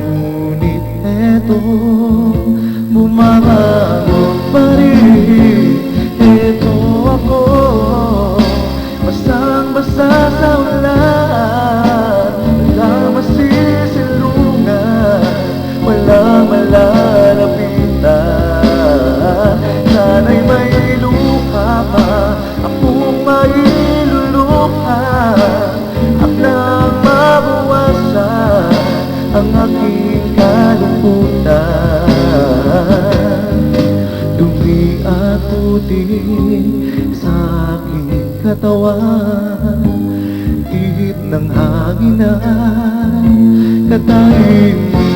Ngunit eto bumabangon kalungkutan. Dumi at puti sa aking katawan. Ihip ng hangin ay katahimikan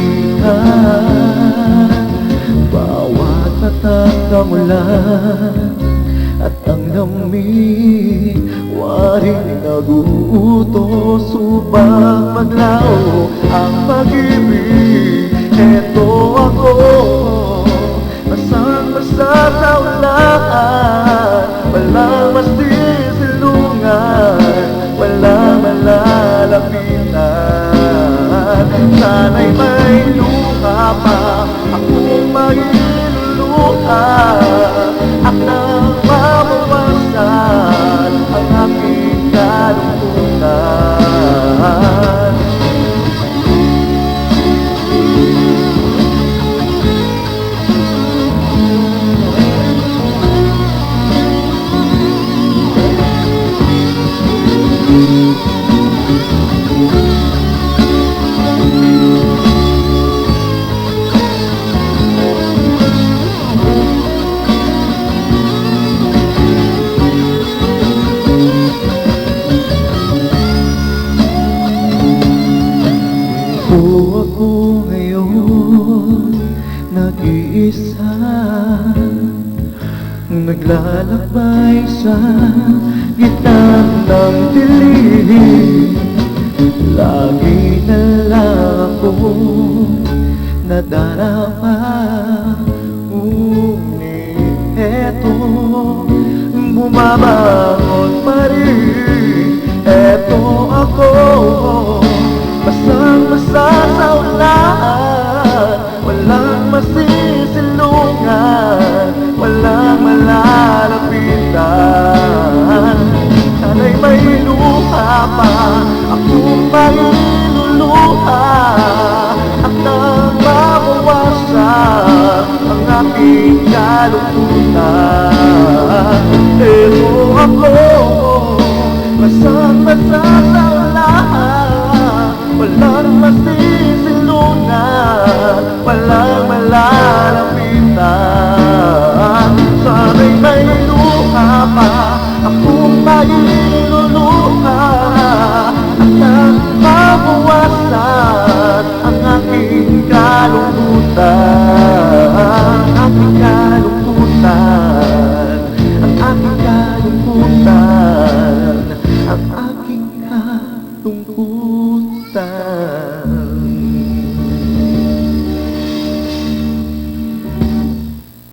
Bawat patak ng ulan at ang lamig Waring naguutos upang maglao ang pag-ibig. Eto ako Basang-basa sa ulan Walang masisilungan Walang malalapitan. Sana'y may luha pa Akong mailuluha Nag-iisa Naglalakbay sa gitna ng dilim Lagi na lang ako nadarama Ngunit eto bumabangon pa rin. Eto lalong kita Pero ako Masang masasala Walang masisilunan Walang malalapitan Sana'y may lupa punta